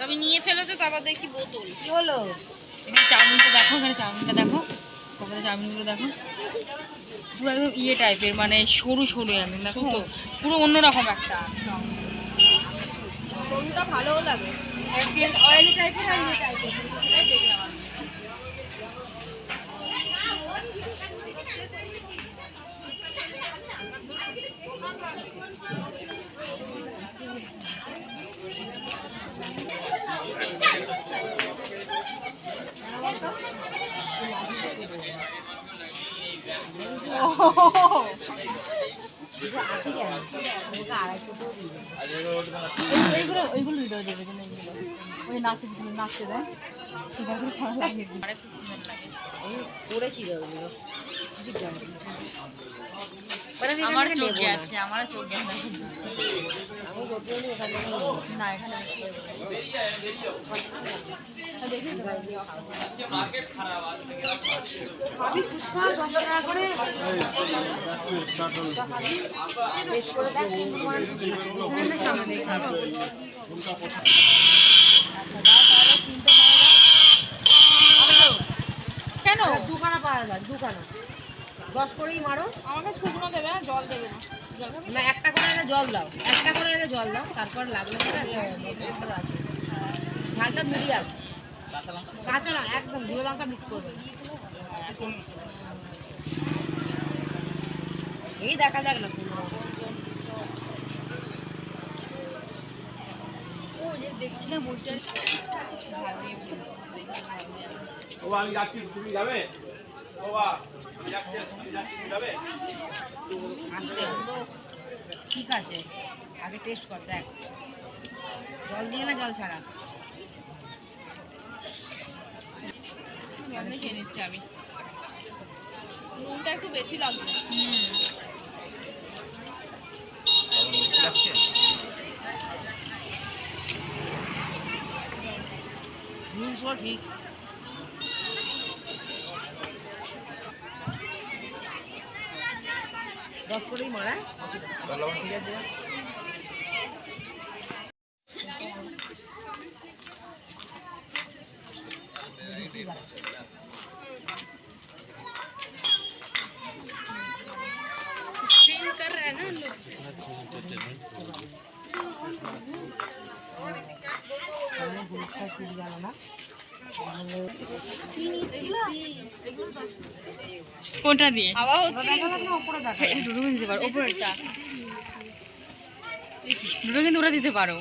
তবে নিয়ে ফেলেছো তারপর দেখছি বোতল। কি হলো? এখানে চাউমিনটা দেখো এখানে চাউমিনটা দেখো। তারপরে চাউমিনগুলো দেখো। পুরো একদম ইয়ে টাইপের মানে সরু সরু একদম দেখো তো। পুরো অন্যরকম একটা। সরুটা ভালোও লাগে। অয়েলি টাইপের আর ইয়ে টাইপের দেখলাম আমি। আশি কেন ওকে আড়াইশো করে দিবে এই- এইগুলো দেবে যেন ওই নাচে নাচতে দেয় সেটাগুলো ভালো লাগে আরে খুব সুন্দর লাগে আমি করেছি ওগুলো। আমার চোখ গেছে আমার চোখ গেছে নি এখানে কেন? দুখানা পাওয়া যায় দুখানা। দশ করেই মারো। আমাকে শুকনো দেবে হ্যাঁ, জল দেবে না। না একটা করে আগে জল দাও। একটা করে আগে জল দাও তারপর লাগলে আছে। ঝালটা মিডিয়াম কাঁচা না একদম ঝুড়ো লঙ্কা মিক্স করবে এই দেখা যাক না ও যে দেখছিলাম ওইটা ও আমি যাচ্ছি তুমি যাবে? ও ঠিক আছে আগে টেস্ট কর দেখ। জল দিয়ে না জল ছাড়া? খেয়ে নিচ্ছি আমি। নুনটা একটু বেশি লাগবে। নুন ঠিক। দশ করেই মারা ঠিক আছে सीन कर रहे हैं ना लोग কোনটা দিয়ে? হাওয়া হচ্ছে। দিতে পারো উপরেরটা কিন্তু ওরা দিতে পারো।